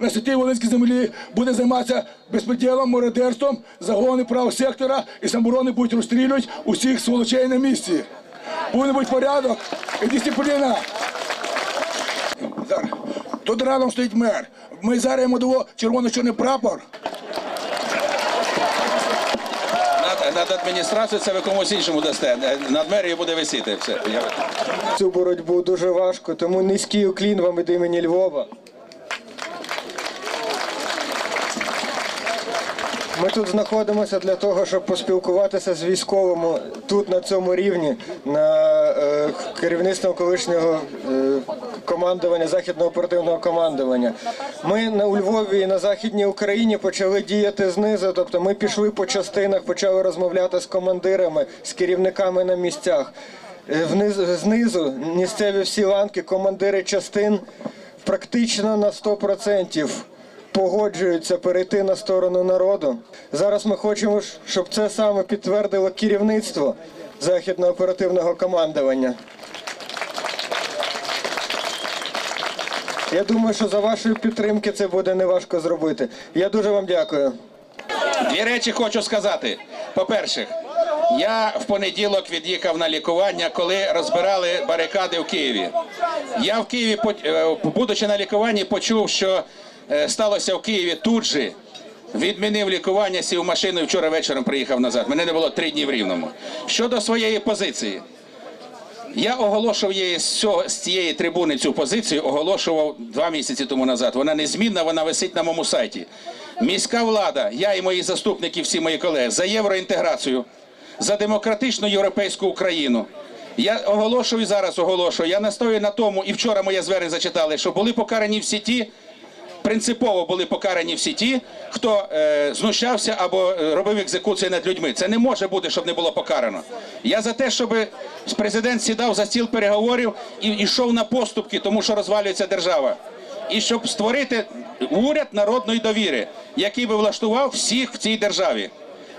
на святій Волинській землі буде займатися безпреділом, мародерством, загони правого сектора і самоборони будуть розстрілювати усіх сволочей на місці. Повинен бути порядок і дисципліна. Зараз. Тут рядом стоїть мер. Ми зараз йому дамо червоно-чорний прапор. Над, над адміністрацією це ви комусь іншому дасте. Над мерією буде висіти. Все. Я... Цю боротьбу дуже важко, тому низький уклін вам від імені Львова. Ми тут знаходимося для того, щоб поспілкуватися з військовими тут на цьому рівні, на е, керівництвом колишнього е, командування західного оперативного командування. Ми на у Львові і на західній Україні почали діяти знизу. Тобто ми пішли по частинах, почали розмовляти з командирами, з керівниками на місцях. Е, Вниз, знизу місцеві всі ланки, командири частин практично на 100% погоджуються перейти на сторону народу. Зараз ми хочемо, щоб це саме підтвердило керівництво західного оперативного командування. Я думаю, що за вашої підтримки це буде неважко зробити. Я дуже вам дякую. Дві речі хочу сказати. По-перше, я в понеділок від'їхав на лікування, коли розбирали барикади в Києві. Я в Києві, е, будучи на лікуванні, почув, що сталося в Києві тут же. Відмінив лікування, сів машину і вчора вечором приїхав назад. Мене не було три дні в рівному. Щодо своєї позиції, я оголошував її з цієї трибуни цю позицію, оголошував два місяці тому назад. Вона незмінна, вона висить на моєму сайті. Міська влада, я і мої заступники, всі мої колеги, за євроінтеграцію, за демократичну європейську Україну. Я оголошую і зараз, оголошую. Я настою на тому, і вчора моє звернення зачитали, що були покарані всі ті, принципово були покарані всі ті, хто е, знущався або е, робив екзекуції над людьми. Це не може бути, щоб не було покарано. Я за те, щоб президент сідав за стіл переговорів і йшов на поступки, тому що розвалюється держава. І щоб створити уряд народної довіри, який би влаштував всіх в цій державі.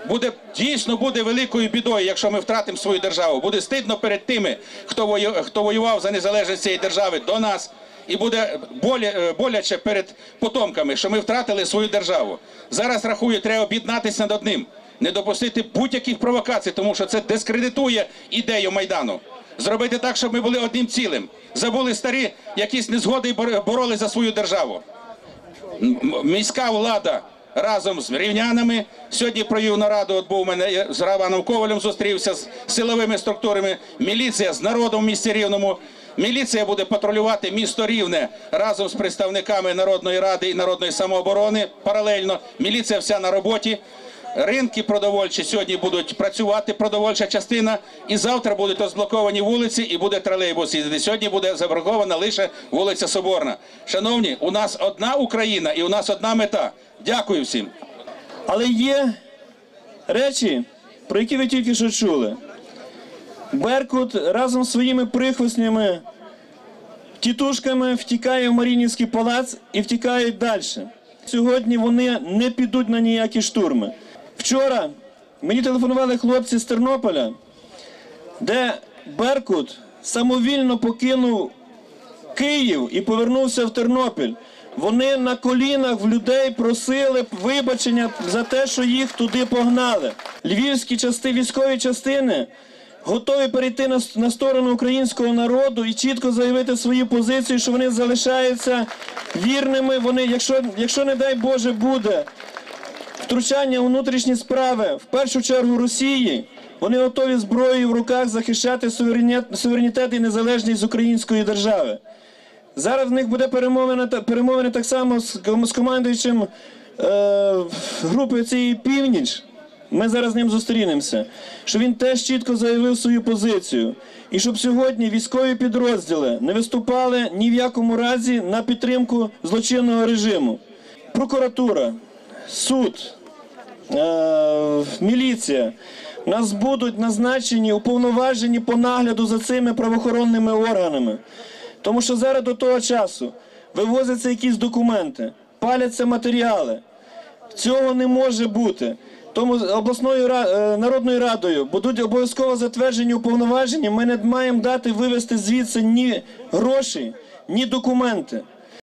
Буде дійсно буде великою бідою, якщо ми втратимо свою державу. Буде стидно перед тими, хто вою, хто воював за незалежність цієї держави до нас, і буде е, боляче перед потомками, що ми втратили свою державу. Зараз рахую, треба об'єднатися над одним, не допустити будь-яких провокацій, тому що це дискредитує ідею майдану. Зробити так, щоб ми були одним цілим. Забули старі якісь незгоди і бор- боролись за свою державу. Міська влада разом з рівнянами сьогодні провів нараду. От був у мене з Раваном Ковалем зустрівся з силовими структурами. Міліція з народом в місті Рівному. Міліція буде патрулювати місто Рівне разом з представниками Народної ради і народної самооборони. Паралельно міліція вся на роботі. Ринки продовольчі сьогодні будуть працювати, продовольча частина, і завтра будуть розблоковані вулиці, і буде тролейбус їздити. Сьогодні буде заборгована лише вулиця Соборна. Шановні, у нас одна Україна і у нас одна мета. Дякую всім. Але є речі, про які ви тільки що чули. Беркут разом з своїми прихвостнями, тітушками втікає в Марінівський палац і втікають далі. Сьогодні вони не підуть на ніякі штурми. Вчора мені телефонували хлопці з Тернополя, де Беркут самовільно покинув Київ і повернувся в Тернопіль. Вони на колінах в людей просили вибачення за те, що їх туди погнали. Львівські части, військові частини готові перейти на, на сторону українського народу і чітко заявити свою позицію, що вони залишаються вірними. Вони, якщо, якщо не дай Боже, буде втручання у внутрішні справи, в першу чергу Росії, вони готові зброєю в руках захищати суверенітет, і незалежність української держави. Зараз в них буде перемовина, перемовини так само з, командуючим е, групи цієї північ. Ми зараз з ним зустрінемося. Що він теж чітко заявив свою позицію. І щоб сьогодні військові підрозділи не виступали ні в якому разі на підтримку злочинного режиму. Прокуратура, суд, е, міліція. Нас будуть назначені уповноважені по нагляду за цими правоохоронними органами. Тому що зараз до того часу вивозяться якісь документи, паляться матеріали. Цього не може бути. Тому обласною е, народною радою будуть обов'язково затверджені уповноваження. Ми не маємо дати вивести звідси ні гроші, ні документи.